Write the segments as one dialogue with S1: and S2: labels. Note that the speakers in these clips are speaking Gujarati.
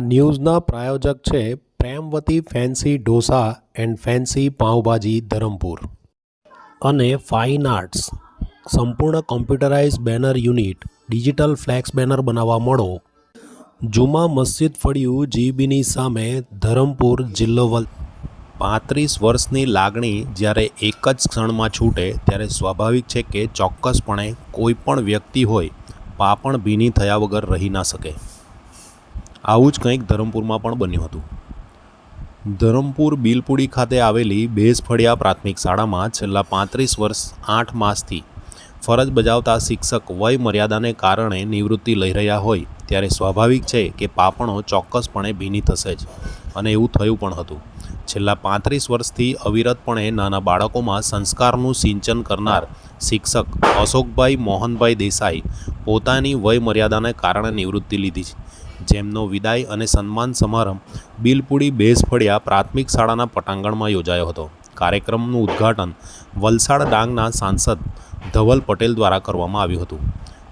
S1: ન્યૂઝના પ્રાયોજક છે Premvati fancy dosa and fancy pav bhaji Dharampur. અને ફાઇન આર્ટ્સ. સંપૂર્ણ computerise banner unit, digital flex banner બનાવવા મળો. જુમા મસ્જિદ ફળિયું જીબીની સામે ધરમપુર જિલ્લો વલ. પાંત્રીસ વર્ષની લાગણી જ્યારે એક જ ક્ષણમાં છૂટે ત્યારે સ્વાભાવિક છે કે ચોક્કસપણે કોઈ પણ વ્યક્તિ હોય, પાપણ ભીની થયા વગર રહી ના શકે. આવું જ કંઈક ધરમપુરમાં પણ બન્યું હતું. ધરમપુર બિલપુડી ખાતે આવેલી બેઝફળિયા પ્રાથમિક શાળામાં છેલ્લા પાંત્રીસ વર્ષ આઠ માસથી ફરજ બજાવતા શિક્ષક વય મર્યાદાને કારણે નિવૃત્તિ લઈ રહ્યા હોય ત્યારે સ્વાભાવિક છે કે પાપણો ચોક્કસપણે ભીની થશે જ અને એવું થયું પણ હતું. છેલ્લા પાંત્રીસ વર્ષથી અવિરતપણે નાના બાળકોમાં સંસ્કારનું સિંચન કરનાર શિક્ષક અશોકભાઈ મોહનભાઈ દેસાઈ પોતાની વય મર્યાદાને કારણે નિવૃત્તિ લીધી છે. જેમનો વિદાય અને સન્માન સમારંભ બિલપુડી બેઝ ફળિયા પ્રાથમિક શાળાના પટાંગણમાં યોજાયો હતો. કાર્યક્રમનું ઉદ્ઘાટન વલસાડ ડાંગના સાંસદ ધવલ પટેલ દ્વારા કરવામાં આવ્યું હતું.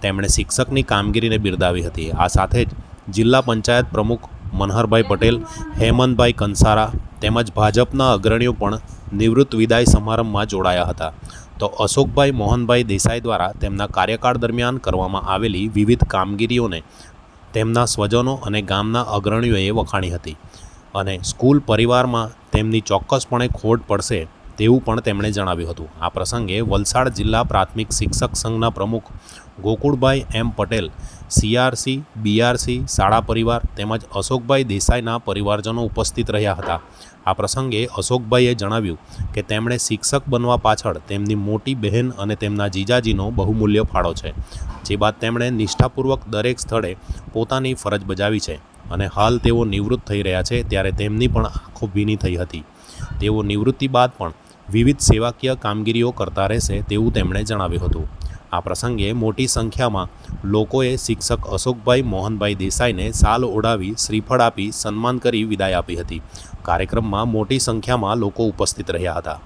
S1: તેમણે શિક્ષકની કામગીરીને બિરદાવી હતી. આ સાથે જ જિલ્લા પંચાયત પ્રમુખ મનહરભાઈ પટેલ, હેમંતભાઈ કંસારા તેમજ ભાજપના અગ્રણીઓ પણ નિવૃત્ત વિદાય સમારંભમાં જોડાયા હતા. તો અશોકભાઈ મોહનભાઈ દેસાઈ દ્વારા તેમના કાર્યકાળ દરમિયાન કરવામાં આવેલી વિવિધ કામગીરીઓને તેમના સ્વજનો અને ગામના અગ્રણીઓએ વખાણી હતી. અને સ્કૂલ પરિવારમાં તેમની ચોક્કસપણે ખોટ પડશે તેવું પણ તેમણે જણાવ્યું હતું. આ પ્રસંગે વલસાડ જિલ્લા પ્રાથમિક શિક્ષક સંઘના પ્રમુખ Gokulbhai M Patel CRC BRC શાળા પરિવાર તેમજ અશોકભાઈ દેસાઈના પરિવારજનો ઉપસ્થિત રહ્યા હતા. આ પ્રસંગે અશોકભાઈએ જણાવ્યું કે તેમણે શિક્ષક બનવા પાછળ તેમની મોટી બહેન અને તેમના જીજાજીનો બહુમૂલ્ય ફાળો છે, જે બાદ તેમણે નિષ્ઠાપૂર્વક દરેક સ્થળે પોતાની ફરજ બજાવી છે અને હાલ તેઓ નિવૃત્ત થઈ રહ્યા છે ત્યારે તેમની પણ આંખો ભીની થઈ હતી. તેઓ નિવૃત્તિ બાદ પણ વિવિધ સેવાકીય કામગીરીઓ કરતા રહેશે તેવું તેમણે જણાવ્યું હતું. આ પ્રસંગે મોટી સંખ્યામાં લોકોએ શિક્ષક અશોકભાઈ મોહનભાઈ દેસાઈને સાલ ઓઢાવી શ્રીફળ આપી સન્માન કરી વિદાય આપી હતી. કાર્યક્રમમાં મોટી સંખ્યામાં લોકો ઉપસ્થિત રહ્યા હતા.